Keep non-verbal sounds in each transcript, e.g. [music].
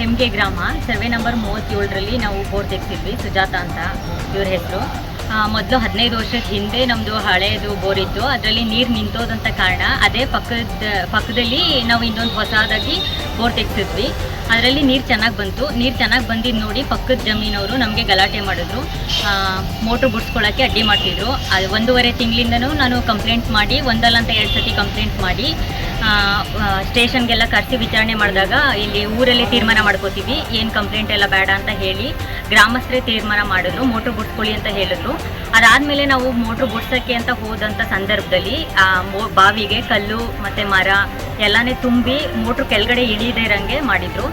ಹೆಮ್ಗೆ ಗ್ರಾಮ. Survey number ಮೂವತ್ತೇಳರಲ್ಲಿ ನಾವು bore ತೆಗ್ತಿದ್ವಿ Sujata ಅಂತ ಇವ್ರ ಹೆಸರು. ಮೊದಲು ಹದಿನೈದು ವರ್ಷದ ಹಿಂದೆ ನಮ್ಮದು ಹಳೆಯದು ಬೋರ್ ಇತ್ತು. ಅದರಲ್ಲಿ ನೀರು ನಿಂತೋದಂತ ಕಾರಣ, ಅದೇ ಪಕ್ಕದ, ಪಕ್ಕದಲ್ಲಿ ನಾವು ಇನ್ನೊಂದು ಹೊಸದಾಗಿ ಬೋರ್ ತೆಗ್ಸಿದ್ವಿ ಅದರಲ್ಲಿ ನೀರು ಚೆನ್ನಾಗಿ ಬಂತು. ನೀರು ಚೆನ್ನಾಗಿ ಬಂದಿದ್ದು ನೋಡಿ ಪಕ್ಕದ ಜಮೀನವರು ನಮಗೆ ಗಲಾಟೆ ಮಾಡಿದ್ರು. ಮೋಟ್ರ್ ಬಿಡ್ಸ್ಕೊಳ್ಳೋಕ್ಕೆ ಅಡ್ಡಿ ಮಾಡ್ತಿದ್ರು. ಅದು ಒಂದೂವರೆ ತಿಂಗಳಿಂದನೂ ನಾನು ಕಂಪ್ಲೇಂಟ್ ಮಾಡಿ, ಒಂದಲ್ಲ ಅಂತ ಎರಡು ಸತಿ ಕಂಪ್ಲೇಂಟ್ ಮಾಡಿ ಸ್ಟೇಷನ್ಗೆಲ್ಲ ಕರೆಸಿ ವಿಚಾರಣೆ ಮಾಡಿದಾಗ ಇಲ್ಲಿ ಊರಲ್ಲೇ ತೀರ್ಮಾನ ಮಾಡ್ಕೋತೀವಿ. ಏನು ಕಂಪ್ಲೇಂಟ್ ಎಲ್ಲ ಬೇಡ ಅಂತ ಹೇಳಿ ಗ್ರಾಮಸ್ಥರೇ ತೀರ್ಮಾನ ಮಾಡಿದ್ರು. ಮೋಟ್ರ್ ಬಿಡ್ಸ್ಕೊಳ್ಳಿ ಅಂತ ಹೇಳಿದ್ರು. ಅದಾದಮೇಲೆ ನಾವು ಮೋಟ್ರ್ ಬಿಡ್ಸೋಕ್ಕೆ ಅಂತ ಹೋದಂಥ ಸಂದರ್ಭದಲ್ಲಿ, ಆ ಬಾವಿಗೆ ಕಲ್ಲು ಮತ್ತು ಮರ ಎಲ್ಲನೇ ತುಂಬಿ ಮೋಟ್ರ್ ಕೆಳಗಡೆ ಇಳಿಯದೇ ಇರೋಂಗೆ ಮಾಡಿದರು.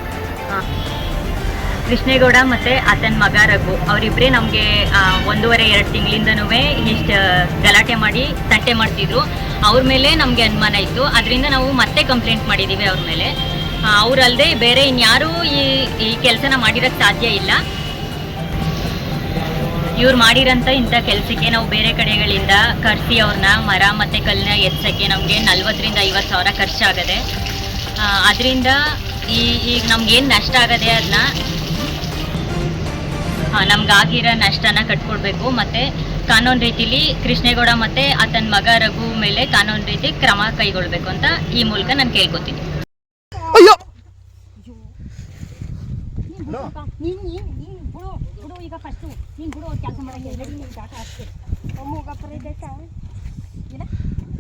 ಕೃಷ್ಣೇಗೌಡ ಮತ್ತು ಆತನ ಮಗ ರಘು ಅವರಿಬ್ಬರೇ ನಮಗೆ ಒಂದೂವರೆ, ಎರಡು ತಿಂಗಳಿಂದನೂ ಇಷ್ಟು ಗಲಾಟೆ ಮಾಡಿ ತಟ್ಟೆ ಮಾಡ್ತಿದ್ರು. ಅವ್ರ ಮೇಲೆ ನಮಗೆ ಅನುಮಾನ ಇತ್ತು. ಅದರಿಂದ ನಾವು ಮತ್ತೆ ಕಂಪ್ಲೇಂಟ್ ಮಾಡಿದ್ದೀವಿ ಅವ್ರ ಮೇಲೆ. ಅವರಲ್ಲದೆ ಬೇರೆ ಇನ್ಯಾರೂ ಈ ಈ ಕೆಲಸನ ಮಾಡಿರೋಕ್ಕೆ ಸಾಧ್ಯ ಇಲ್ಲ. ಇವ್ರು ಮಾಡಿರೋಂಥ ಇಂಥ ಕೆಲಸಕ್ಕೆ ನಾವು ಬೇರೆ ಕಡೆಗಳಿಂದ ಕರ್ಸಿ ಅವ್ರನ್ನ ಮರ ಮತ್ತು ಕಲ್ಲನ್ನ ಎತ್ತಕ್ಕೆ ನಮಗೆ ನಲ್ವತ್ತರಿಂದ ಐವತ್ತು ಸಾವಿರ ಖರ್ಚಾಗದೆ. ಅದರಿಂದ ಈ ಈಗ ನಮ್ಗೇನು ನಷ್ಟ ಆಗದೆ ಅದನ್ನ ನಮ್ಗಾಗಿರೋ ನಷ್ಟನ ಕಟ್ಕೊಡ್ಬೇಕು. ಮತ್ತು ಕಾನೂನು ರೀತಿಲಿ ಕೃಷ್ಣೇಗೌಡ ಮತ್ತು ಆತನ ಮಗ ರಘು ಮೇಲೆ ಕಾನೂನು ರೀತಿ ಕ್ರಮ ಕೈಗೊಳ್ಬೇಕು ಅಂತ ಈ ಮೂಲಕ ನಾನು ಕೇಳ್ಕೊತೀನಿ. ಅಯ್ಯೋ! ನೀನು ನೀನು ನೀನು ಬಿಡು ಬಿಡು ಈಗ ಫಸ್ಟು ನೀನು ಬಿಡು ಕೆಲಸ ಮಾಡಕ್ಕೆ ನಡಿ ನೀನು ಡಾಟಾ ಹಾಕ್ತೆ ಅಮ್ಮಗ ಪ್ರದೇಶ ಏನ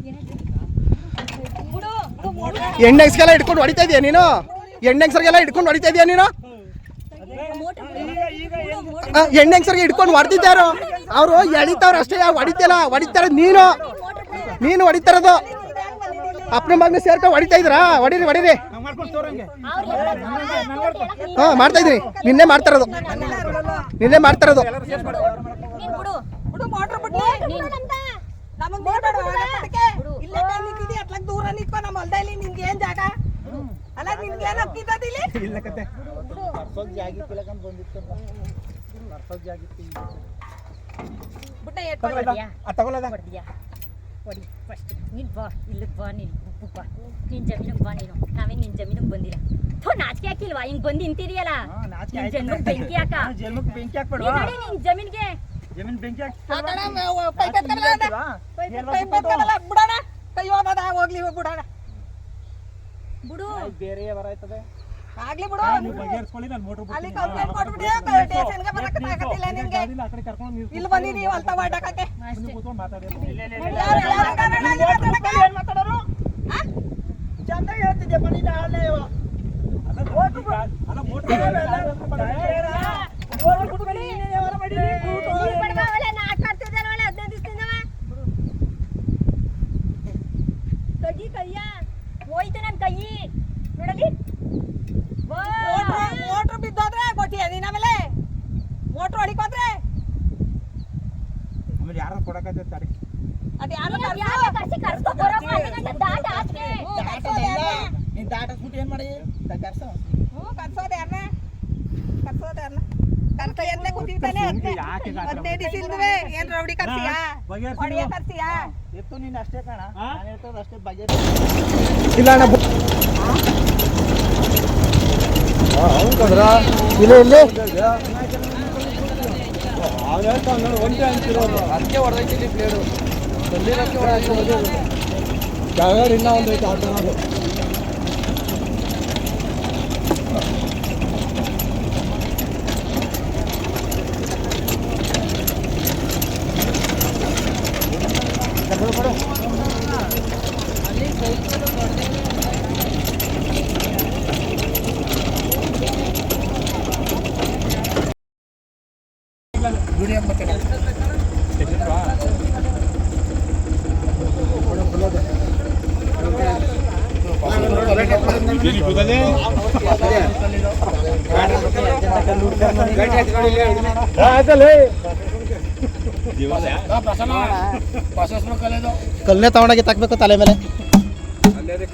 ಏನಾದ್ರು ಬಿಡು ಬಿಡು ಮೋಟ್ರ್ ಎಣ್ಣೆಗ್ಸ್ಗೆಲ್ಲ ಇಟ್ಕೊಂಡು ಹೊಡಿತಾ ಇದೀಯ ನೀನು ಎಣ್ಣೆಗ್ಸರ್ಗೆಲ್ಲ ಇಟ್ಕೊಂಡು ಹೊಡಿತಾ ಇದೀಯ ನೀನು ಎಣ್ಣೆಗ್ಸರ್ಗೆ ಇಟ್ಕೊಂಡು ಹೊಡೆದಿದ್ದಾರು ಅವರು ಎಳಿತಾವ್ರ ಅಷ್ಟೇ ಹೊಡಿತಿಲ್ಲ ಹೊಡಿತಾರ ನೀನು ನೀನು ಹೊಡಿತಾರದು ಅಪ್ಪನ ಮಗನ ಸೇರ್ಕೊ ಹೊಡಿತಾ ಇದ್ರಾ ಹೊಡೀರಿ ಹೊಡೀರಿ ಹಾ ಮಾಡ್ತಾ ಇದ್ರಿ ನಿನ್ನೆ ಮಾಡ್ತಾರದು ನಿನ್ನೆ ಮಾಡ್ತಾರದು ನೀನು ಬಿಡು ಬಿಡು ಮೋಟ್ರ್ ಬಿಡ್ಲಿ ನೀನು ನಮಗ್ ಮೋಟ್ರ್ ಇಲ್ಲೇ ಕೈ ನಿಂತಿದ್ದಿ ಅಟ್ಲಾಗ್ ದೂರ ನಿಂತ್ಕೊ ನಮ್ಮ ಹೊಲ್ದಲ್ಲಿ ನಿನ್ಗೆ ಏನ್ ಜಾಗ? ಅಲ್ಲ ನಿನ್ಗೆ ಏನ್ ಹಕ್ಕಿದಲ್ಲಿ [laughs] ಬಿಟ್ಟ ಏಟ್ ಹೊಡಿಯಾ ಹೊಡಿಯಾ ಹೊಡಿ ಫಸ್ಟ್ ನೀನು ಬಾ ಇಲ್ಲಿಗೆ ಬಾ ನೀನು ಉಪ್ಪು ಬಾ. ನಿನ್ನ ಜಮೀನಿಗೆ ಬಾ ನೀನು. ನಾವೇನು ನಿನ್ನ ಜಮೀನಿಗೆ ಬಂದಿಲ್ಲ ಥೋ ನಾಚಿಕೆ ಹಾಕಿಲ್ವಾ? ಹಿಂಗೆ ಬಂದು ನಿಂತಿದೆಯಲ್ಲ? ನಿನ್ನ ಜನ್ಮಕ್ಕೆ ಬೆಂಕಿ ಹಾಕ. ಜನ್ಮಕ್ಕೆ ಬೆಂಕಿ ನೀನ್ ಹಾಕ್ಬೇಡ್ವಾ ನಡಿ ನಿನ್ನ ಜಮೀನಿಗೆ? ಜಮೀನ್ ಬೆಂಕಿ ಬಿಡೋಣ. ಕೈ ಹೋಗೋದ ಹೋಗ್ಲಿ ಬಿಡೋಣ. ಬಿಡು. ಬೇರೆ ಬರಾಯ್ತದೆ. ಆಗ್ಲಿ ಬಿಡು. ಅಲ್ಲಿ ಕಂಪ್ಲೇಂಟ್ ಕೊಟ್ಬಿಡಿ ಸ್ಟೇಷನ್ಗೆ ಬರಕ್ಕೆ ನಿನ್ಗೆ ಆ ಕಡೆ ಕರ್ಕೊಂಡು ನೀವು ಅಂತ ಮಾಡಕ್ಕೆ ಚಂದ ಹೇಳ್ತಿದ್ದೆ ಬನ್ನಿ ನಾಳೆ ಅಲ್ಲ ಮೋಟ್ರ್ ನೀನ್ ದಾಟಿಸ್ಬಿಟ್ಟು ಏನ್ ಮಾಡಿ? ಕರ್ಸ. ಹ್ಞೂ ಕರ್ಸೋದು ಯಾರನ್ನ ಕರ್ಸೋದು ಕೂತಿರ್ತಾನೆ ಹದಿನೈದು ದಿವಸ ಇಲ್ದುವೆ ಏನ್ ರೌಡಿ ಕರ್ಸಿಯಾ? ಹೊಡಿಯ ಕರ್ಸಿಯಾ? ಎತ್ತು ನೀನ್ ಅಷ್ಟೇ ಕಣ. ನಾನು ಹೇಳ್ತದ ಅಷ್ಟೇ ಬಗೆ ಇಲ್ಲ ಅಣ್ಣ ಬು- ಇಲ್ಲ ಇಲ್ಲಿ. ಅದಕ್ಕೆ ಹೊಡೆದೈತಿ ಪ್ಲೇಡು ಕೆಳಗಡೆ ಇನ್ನೂ ಒಂದು ಐತೆ ಆಟೋ ಅದು ಕಲ್ಲೇ ತಗೊಂಡಾಗಿ ತಾಕ್ಬೇಕು ತಲೆ ಮೇಲೆ